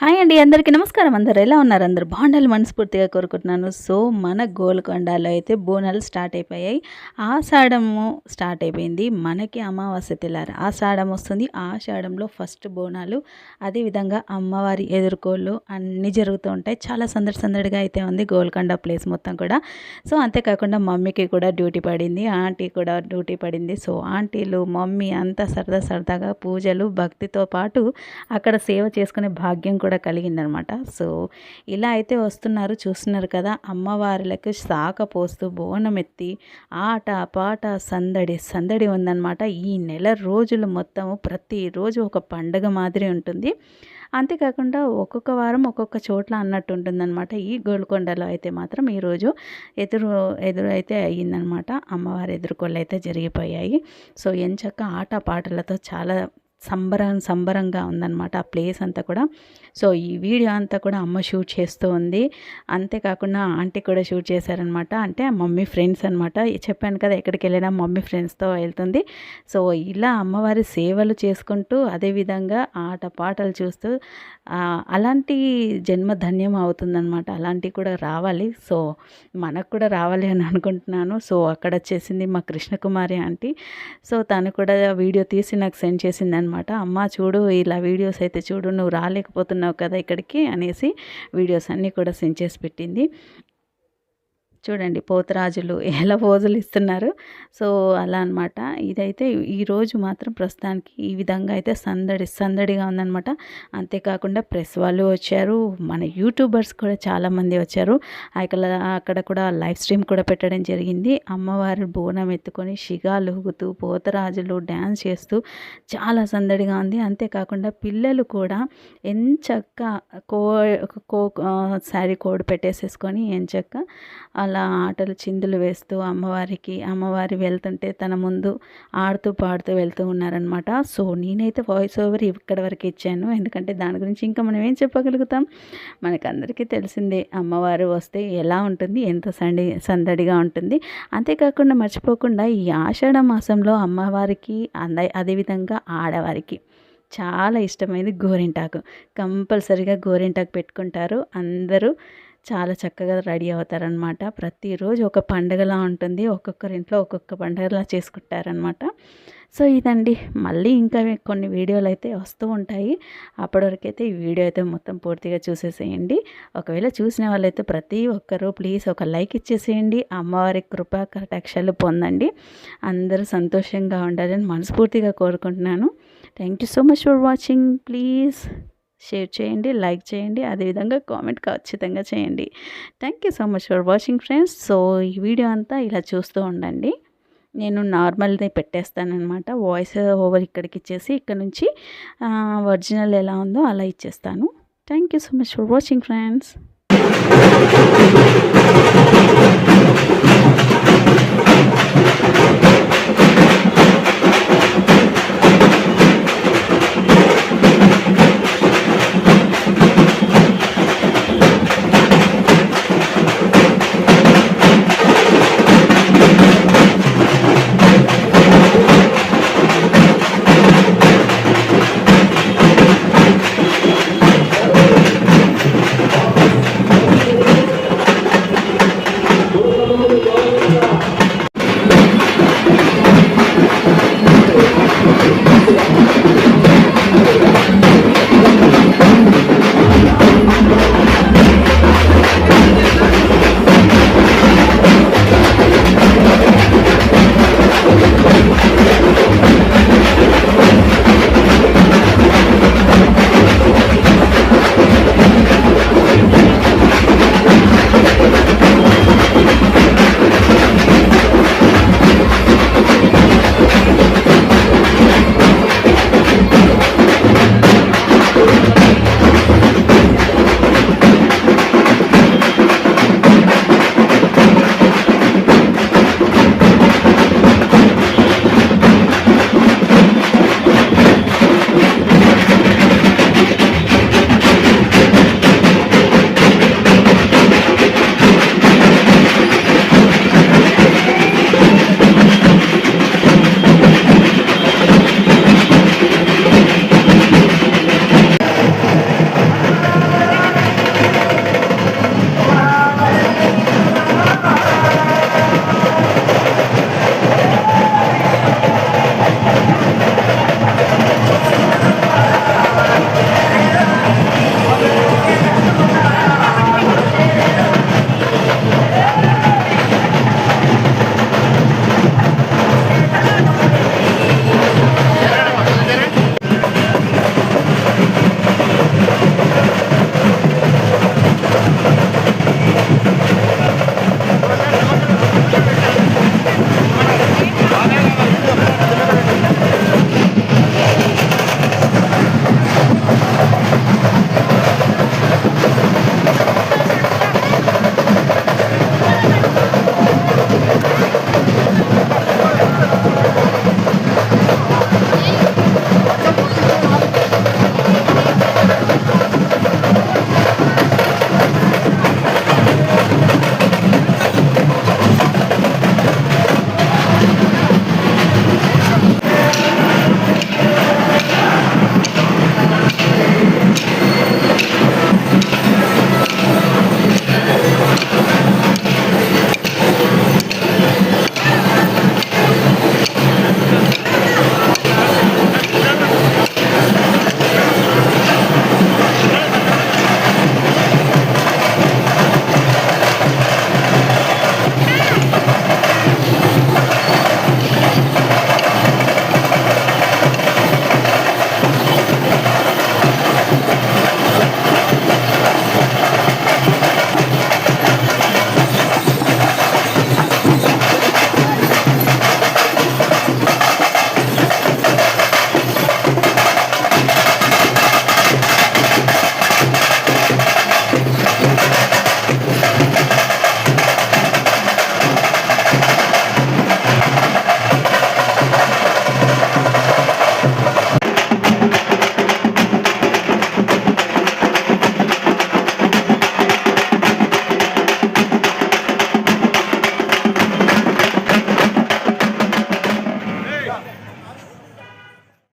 Hi అండి అందరికీ నమస్కారం. అందరు ఎలా ఉన్నారు? అందరు బాగుండాలి మనస్ఫూర్తిగా కోరుకుంటున్నాను. సో మన గోల్కొండలో అయితే బోనాలు స్టార్ట్ అయిపోయాయి. ఆషాఢము స్టార్ట్ అయిపోయింది. మనకి అమావాస్య తెల్లారు ఆషాఢం వస్తుంది. ఆషాఢంలో ఫస్ట్ బోనాలు అదేవిధంగా అమ్మవారి ఎదుర్కోళ్ళు అన్నీ జరుగుతూ ఉంటాయి. చాలా సందడి సందడిగా అయితే ఉంది గోల్కొండ ప్లేస్ మొత్తం కూడా. సో అంతేకాకుండా మమ్మీకి కూడా డ్యూటీ పడింది. ఆంటీ కూడా డ్యూటీ పడింది. సో ఆంటీలు మమ్మీ అంతా సరదా సరదాగా పూజలు భక్తితో పాటు అక్కడ సేవ చేసుకునే భాగ్యం కూడా కలిగిందనమాట. సో ఇలా అయితే వస్తున్నారు చూస్తున్నారు కదా. అమ్మవార్లకు శాఖ పోస్తూ బోనం ఎత్తి ఆట పాట సందడి సందడి ఉందన్నమాట ఈ నెల రోజులు మొత్తం ప్రతిరోజు ఒక పండగ మాదిరి ఉంటుంది. అంతేకాకుండా ఒక్కొక్క వారం ఒక్కొక్క చోట్ల అన్నట్టు ఉంటుందన్నమాట ఈ గోల్కొండలో అయితే మాత్రం ఈరోజు ఎదురు ఎదురు అయితే అయ్యిందనమాట. అమ్మవారి ఎదుర్కోళ్ళు అయితే జరిగిపోయాయి. సో ఎంచక్క ఆట పాటలతో చాలా సంబరం సంబరంగా ఉందన్నమాట ఆ ప్లేస్ అంతా కూడా. సో ఈ వీడియో అంతా కూడా అమ్మ షూట్ చేస్తూ ఉంది. అంతేకాకుండా ఆంటీ కూడా షూట్ చేశారనమాట అంటే మమ్మీ ఫ్రెండ్స్ అనమాట చెప్పాను కదా ఎక్కడికి వెళ్ళినా మమ్మీ ఫ్రెండ్స్తో వెళ్తుంది. సో ఇలా అమ్మవారి సేవలు చేసుకుంటూ అదేవిధంగా ఆట పాటలు చూస్తూ అలాంటి జన్మ ధన్యం అవుతుందన్నమాట. అలాంటివి కూడా రావాలి. సో మనకు కూడా రావాలి అని అనుకుంటున్నాను. సో అక్కడ వచ్చేసింది మా కృష్ణకుమారి ఆంటీ. సో తను కూడా వీడియో తీసి నాకు సెండ్ చేసింది అనమాట అనమాట అమ్మ చూడు ఇలా వీడియోస్ అయితే చూడు నువ్వు రాలేకపోతున్నావు కదా ఇక్కడికి అనేసి వీడియోస్ అన్నీ కూడా సెండ్ చేసి పెట్టింది. చూడండి పోతరాజులు ఎలా పోజులు ఇస్తున్నారు. సో అలా అనమాట ఇదైతే ఈరోజు మాత్రం ప్రస్తుతానికి ఈ విధంగా అయితే సందడి సందడిగా ఉందనమాట అంతేకాకుండా ప్రెస్ వాళ్ళు వచ్చారు మన యూట్యూబర్స్ కూడా చాలామంది వచ్చారు. అక్కడ అక్కడ కూడా లైవ్ స్ట్రీమ్ కూడా పెట్టడం జరిగింది. అమ్మవారి బోనం ఎత్తుకొని షిగాలు ఊగుతూ పోతరాజులు డ్యాన్స్ చేస్తూ చాలా సందడిగా ఉంది. అంతేకాకుండా పిల్లలు కూడా ఎంచక్క కో కో శారీ కోడ్ పెట్టేసేసుకొని ఎంచక్క అలా అలా ఆటలు చిందులు వేస్తూ అమ్మవారికి అమ్మవారి వెళ్తుంటే తన ముందు ఆడుతూ పాడుతూ వెళ్తూ ఉన్నారనమాట సో నేనైతే వాయిస్ ఓవర్ ఇక్కడ వరకు ఇచ్చాను. ఎందుకంటే దాని గురించి ఇంకా మనం ఏం చెప్పగలుగుతాం? మనకందరికీ తెలిసిందే అమ్మవారు వస్తే ఎలా ఉంటుంది ఎంత సండి సందడిగా ఉంటుంది. అంతేకాకుండా మర్చిపోకుండా ఈ ఆషాఢ మాసంలో అమ్మవారికి అంద అదేవిధంగా ఆడవారికి చాలా ఇష్టమైనది గోరింటాకు. కంపల్సరిగా గోరింటాకు పెట్టుకుంటారు. అందరూ చాలా చక్కగా రెడీ అవుతారనమాట ప్రతిరోజు ఒక పండగలా ఉంటుంది. ఒక్కొక్కరి ఇంట్లో ఒక్కొక్క పండగలా చేసుకుంటారనమాట సో ఇదండి. మళ్ళీ ఇంకా కొన్ని వీడియోలు అయితే వస్తూ ఉంటాయి. అప్పటివరకు అయితే ఈ వీడియో అయితే మొత్తం పూర్తిగా చూసేసేయండి. ఒకవేళ చూసిన వాళ్ళైతే ప్రతి ఒక్కరూ ప్లీజ్ ఒక లైక్ ఇచ్చేసేయండి. అమ్మవారి కృపా కటాక్షాలు పొందండి. అందరూ సంతోషంగా ఉండాలని మనస్ఫూర్తిగా కోరుకుంటున్నాను. Thank you so much for watching. Please share చేయండి లైక్ చేయండి అదేవిధంగా కామెంట్ ఖచ్చితంగా చేయండి. Thank you so much for watching friends so ఈ వీడియో అంతా ఇలా చూస్తూ ఉండండి. నేను నార్మల్ది పెట్టేస్తానమాట వాయిస్ ఓవర్ ఇక్కడికి ఇచ్చేసి ఇక్కడ నుంచి ఒరిజినల్ ఎలా ఉందో అలా ఇచ్చేస్తాను. Thank you so much for watching friends